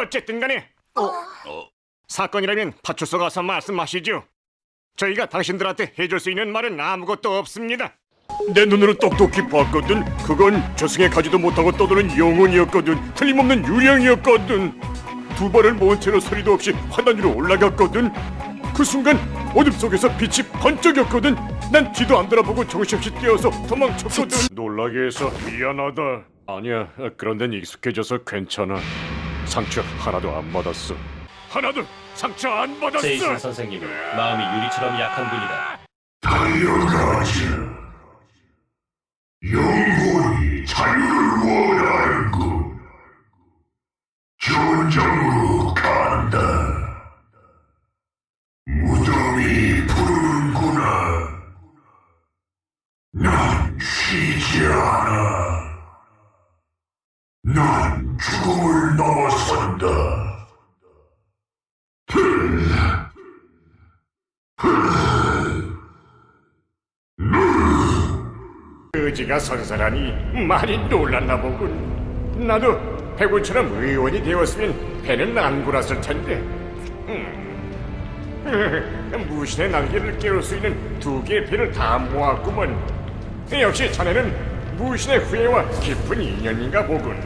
어쨌든 간에 사건이라면 파출소 가서 말씀하시죠. 저희가 당신들한테 해줄 수 있는 말은 아무것도 없습니다. 내 눈으로 똑똑히 봤거든. 그건 저승에 가지도 못하고 떠도는 영혼이었거든. 틀림없는 유령이었거든. 두 발을 모은 채로 소리도 없이 화단 위로 올라갔거든. 그 순간 어둠 속에서 빛이 번쩍였거든. 난 뒤도 안 돌아보고 정신없이 뛰어서 도망쳤거든. 놀라게 해서 미안하다. 아니야, 그런 데는 익숙해져서 괜찮아. 상처 하나도 안 받았어. 하나도 상처 안 받았어. 제이슨 선생님은 마음이 유리처럼 약한 분이다. 달려가자. 영혼이 자유를 원하는군. 전장으로 간다. 무덤이 부르는구나. 난 쉬지 않아. 난 죽음을 넘어선다. 의지가 선선하니 많이 놀랐나 보군. 나도 배구처럼 의원이 되었으면 배는 안 골았을 텐데. 음. 무신의 날개를 깨울 수 있는 두 개의 배를 다 모았구먼. 역시 자네는 무신의 후예와 깊은 인연인가 보군.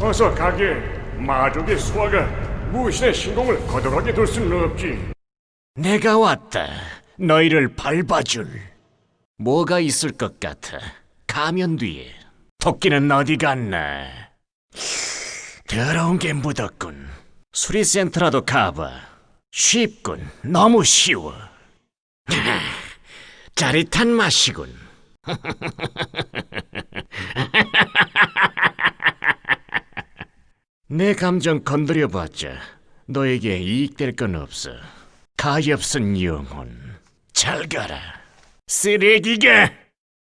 어서 가게 마족의 수화가 무신의 신공을 거둬가게 둘 수는 없지. 내가 왔다. 너희를 밟아줄. 뭐가 있을 것 같아. 가면 뒤에. 토끼는 어디 갔나? 더러운 게 묻었군. 수리센터라도 가봐. 쉽군. 너무 쉬워. 짜릿한 맛이군. 내 감정 건드려봤자 너에게 이익될 건 없어. 가엾은 영혼. 잘 가라. 쓰레기가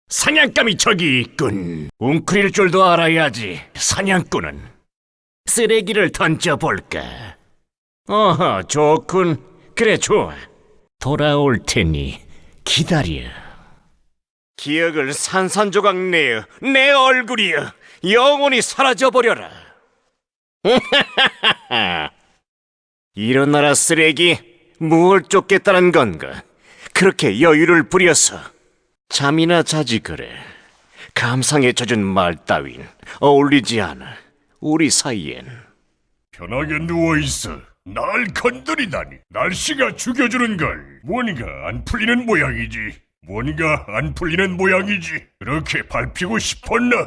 사냥감이 저기 있군. 웅크릴 줄도 알아야지. 사냥꾼은 쓰레기를 던져볼까. 어허, 좋군. 그래, 좋아. 돌아올 테니 기다려. 기억을 산산조각 내어 내 얼굴이여 영원히 사라져버려라. 일어나라 쓰레기 뭘 쫓겠다는 건가 그렇게 여유를 부려서 잠이나 자지 그래 감상에 젖은 말 따윈 어울리지 않아 우리 사이엔 편하게 누워 있어. 날 건드리다니. 날씨가 죽여주는 걸. 뭔가 안 풀리는 모양이지. 뭔가 안 풀리는 모양이지. 그렇게 밟히고 싶었나?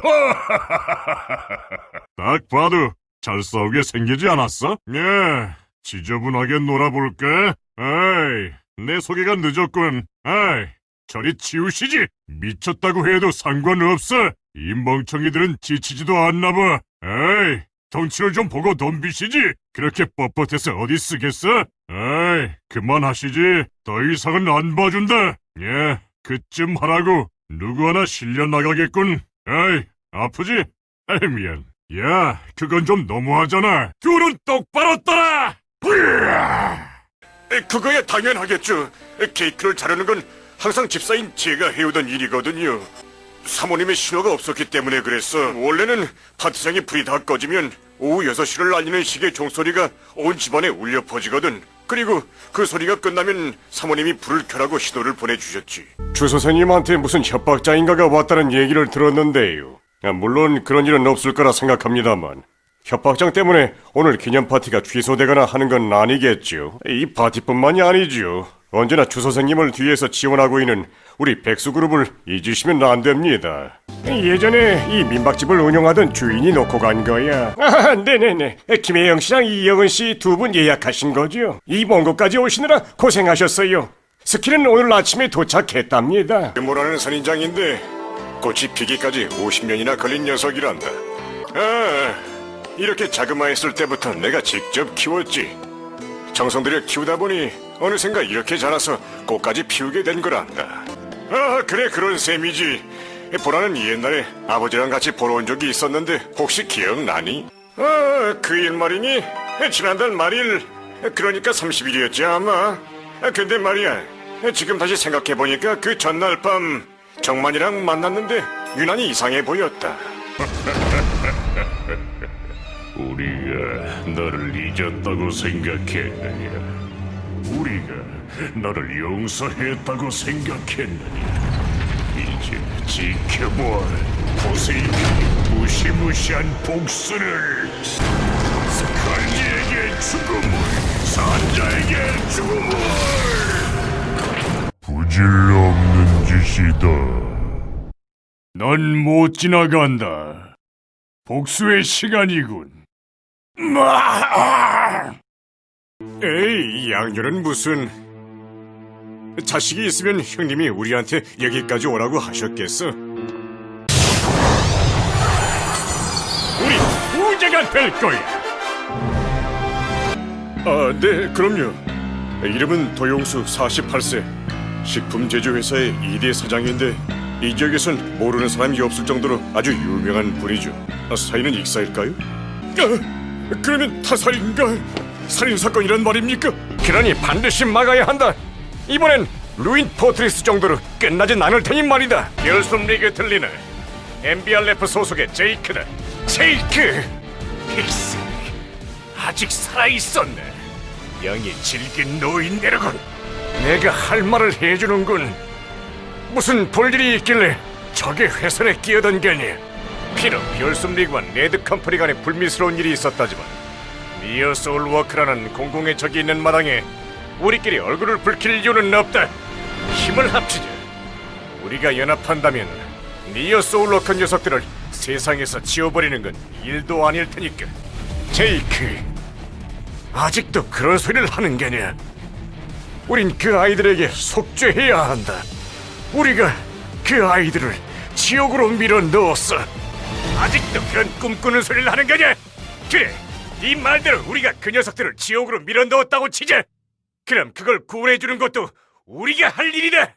딱 봐도 잘 싸우게 생기지 않았어? 예. 지저분하게 놀아볼까? 아이, 내 소개가 늦었군. 아이, 저리 치우시지. 미쳤다고 해도 상관없어. 이 멍청이들은 지치지도 않나 봐. 에이, 덩치를 좀 보고 덤비시지. 그렇게 뻣뻣해서 어디 쓰겠어? 에이, 그만하시지. 더 이상은 안 봐준다. 예, 그쯤 하라고. 누구 하나 실려 나가겠군. 에이, 아프지? 에이, 미안. 야, 그건 좀 너무하잖아. 둘은 똑바로 떠라! 그거야 당연하겠죠. 케이크를 자르는 건 항상 집사인 제가 해오던 일이거든요. 사모님의 신호가 없었기 때문에 그랬어. 원래는 파티장에 불이 다 꺼지면 오후 6시를 알리는 시계 종소리가 온 집안에 울려 퍼지거든. 그리고 그 소리가 끝나면 사모님이 불을 켜라고 시도를 보내주셨지. 주 선생님한테 무슨 협박자인가가 왔다는 얘기를 들었는데요. 아, 물론 그런 일은 없을 거라 생각합니다만 협박장 때문에 오늘 기념 파티가 취소되거나 하는 건 아니겠죠. 이 파티뿐만이 아니죠. 언제나 주 선생님을 뒤에서 지원하고 있는 우리 백수그룹을 잊으시면 안 됩니다. 예전에 이 민박집을 운영하던 주인이 놓고 간 거야. 아, 네네네. 김혜영 씨랑 이영은 씨 두 분 예약하신 거죠? 이 먼 곳까지 오시느라 고생하셨어요. 스키는 오늘 아침에 도착했답니다. 뭐라는 선인장인데 꽃이 피기까지 50년이나 걸린 녀석이란다. 아, 이렇게 자그마했을 때부터 내가 직접 키웠지. 정성 들여 키우다 보니 어느샌가 이렇게 자라서 꽃까지 피우게 된 거란다. 아, 그래 그런 셈이지. 보라는 옛날에 아버지랑 같이 보러 온 적이 있었는데 혹시 기억나니? 아, 그 일 말이니? 지난달 말일, 그러니까 30일이었지 아마. 아, 근데 말이야, 지금 다시 생각해보니까 그 전날 밤 정만이랑 만났는데 유난히 이상해 보였다. 우리가 너를 잊었다고 생각했느냐? 우리가 너를 용서했다고 생각했느냐? 이제 지켜보아 포세이돈이 무시무시한 복수를 스칼지에게 죽음을 산자에게 죽음을 짓이다 넌 못 지나간다 복수의 시간이군 에이, 양녀는 무슨... 자식이 있으면 형님이 우리한테 여기까지 오라고 하셨겠어. 우리 부자가 될 거야 아, 네, 그럼요. 이름은 도용수 48세. 식품 제조회사의 2대 사장인데 이 지역에선 모르는 사람이 없을 정도로 아주 유명한 분이죠. 아, 사이는 익사일까요? 아, 그러면 타살인가? 살인 사건이란 말입니까? 그러니 반드시 막아야 한다. 이번엔 루인 포트리스 정도로 끝나진 않을 테니 말이다. 결승 리그 들리는 MBRF 소속의 제이크다. 제이크! 힐스, 아직 살아 있었네. 영이 질긴 노인네로군. 내가 할 말을 해주는군. 무슨 볼일이 있길래 적의 회선에 끼어든 게니? 비록 별숨 리그와 레드 컴퍼니 간에 불미스러운 일이 있었다지만 니어 소울 워크라는 공공의 적이 있는 마당에 우리끼리 얼굴을 붉힐 이유는 없다. 힘을 합치자. 우리가 연합한다면 니어 소울 워크 녀석들을 세상에서 지워버리는 건 일도 아닐 테니까. 제이크, 아직도 그런 소리를 하는 게냐? 우린 그 아이들에게 속죄해야 한다. 우리가 그 아이들을 지옥으로 밀어 넣었어. 아직도 그런 꿈꾸는 소리를 하는 거냐? 그래, 네 말대로 우리가 그 녀석들을 지옥으로 밀어 넣었다고 치자. 그럼 그걸 구원해주는 것도 우리가 할 일이다.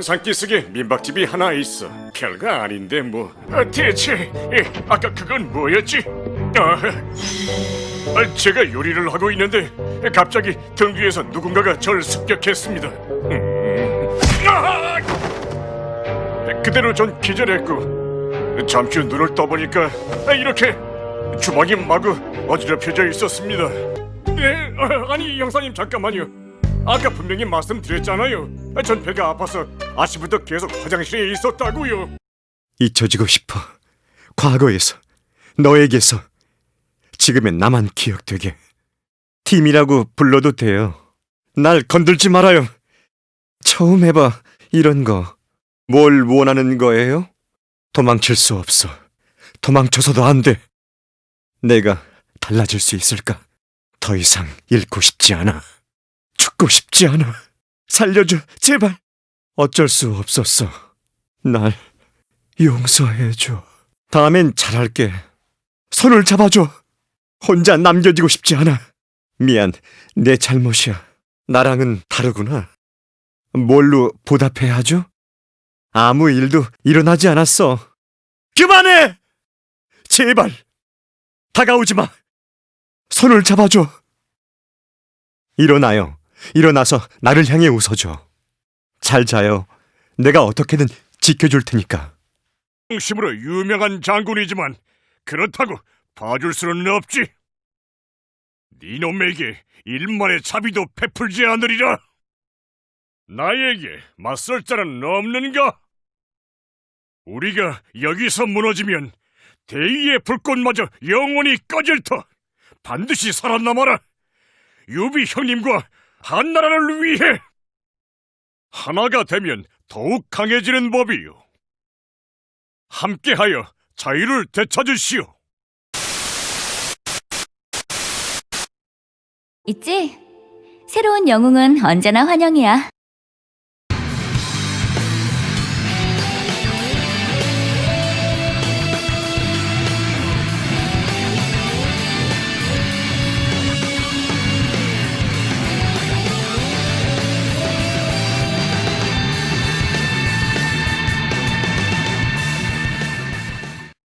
산기슭에 민박집이 하나 있어. 별거 아닌데 뭐. 아, 대체 에, 아까 그건 뭐였지? 아, 아, 제가 요리를 하고 있는데 갑자기 등 뒤에서 누군가가 절 습격했습니다. 음. 그대로 전 기절했고 잠시 눈을 떠보니까 이렇게 주먹이 마구 어지럽혀져 있었습니다. 네, 아, 아니 형사님 잠깐만요. 아까 분명히 말씀드렸잖아요. 전 배가 아파서 아침부터 계속 화장실에 있었다고요. 잊혀지고 싶어. 과거에서, 너에게서, 지금의 나만 기억되게. 팀이라고 불러도 돼요. 날 건들지 말아요. 처음 해봐, 이런 거. 뭘 원하는 거예요? 도망칠 수 없어. 도망쳐서도 안 돼. 내가 달라질 수 있을까? 더 이상 잃고 싶지 않아. 죽고 싶지 않아. 살려줘, 제발. 어쩔 수 없었어. 날 용서해줘. 다음엔 잘할게. 손을 잡아줘. 혼자 남겨지고 싶지 않아. 미안, 내 잘못이야. 나랑은 다르구나. 뭘로 보답해야 하죠? 아무 일도 일어나지 않았어. 그만해! 제발! 다가오지 마! 손을 잡아줘. 일어나요. 일어나서 나를 향해 웃어줘. 잘 자요. 내가 어떻게든 지켜줄 테니까. 중심으로 유명한 장군이지만 그렇다고 봐줄 수는 없지. 네 놈에게 일만의 자비도 베풀지 않으리라. 나에게 맞설 자는 없는가? 우리가 여기서 무너지면 대위의 불꽃마저 영원히 꺼질 터 반드시 살아남아라. 유비 형님과 한나라를 위해 하나가 되면 더욱 강해지는 법이요. 함께하여 자유를 되찾으시오. 있지? 새로운 영웅은 언제나 환영이야.